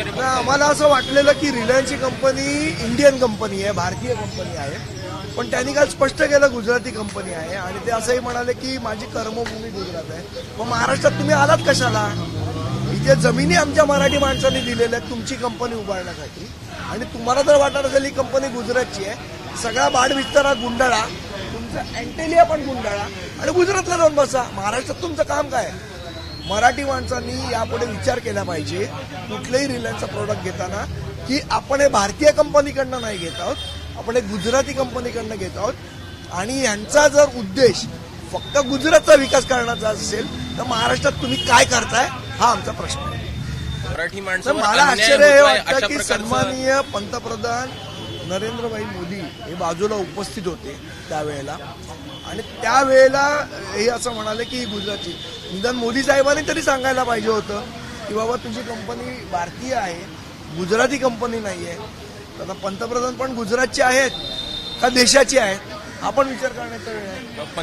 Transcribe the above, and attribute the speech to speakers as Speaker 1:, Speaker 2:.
Speaker 1: वगैरे
Speaker 2: तर आम्हाला असं वाटलेलं की रिलायन्सची कंपनी इंडियन कंपनी आहे भारतीय कंपनी आहे. पण त्यांनी काल स्पष्ट केलं गुजराती कंपनी आहे. आणि ते असंही म्हणाले की माझी कर्मभूमी गुजरात आहे. मग महाराष्ट्रात तुम्ही आलात कशाला? इथे जमिनी आमच्या मराठी माणसांनी दिलेल्या आहेत तुमची कंपनी उभारण्यासाठी. आणि तुम्हाला जर वाटत असेल ही कंपनी गुजरातची आहे. सगळा बाड विस्तारा गुंडाळा तुमचा अँटेलिया पण गुंडाळा. आणि गुजरातला जाऊन बसा. महाराष्ट्रात तुमचं काम काय आहे? मराठी माणसांनी यापुढे विचार केला पाहिजे कुठल्याही रिलायन्सचा प्रोडक्ट घेताना की आपण हे भारतीय कंपनीकडनं नाही घेत आहोत आपण हे गुजराती कंपनीकडनं घेत आहोत. आणि यांचा जर उद्देश फक्त गुजरातचा विकास करण्याचा असेल तर महाराष्ट्रात तुम्ही काय करताय हा आमचा प्रश्न आहे.
Speaker 1: मराठी माणसावर
Speaker 2: मला आश्चर्य हे वाटतं की सन्माननीय पंतप्रधान नरेंद्रभाई मोदी हे बाजूला उपस्थित होते त्यावेळेला. आणि त्यावेळेला हे असं म्हणाले की ही गुजरातची निदान मोदी साहेबांनी तरी सांगायला पाहिजे होतं की बाबा तुझी कंपनी भारतीय आहे गुजराती कंपनी नाही आहे. तर आता पंतप्रधान पण गुजरातचे आहेत का देशाची आहेत? आपण विचार करण्याचा वेळ आहे.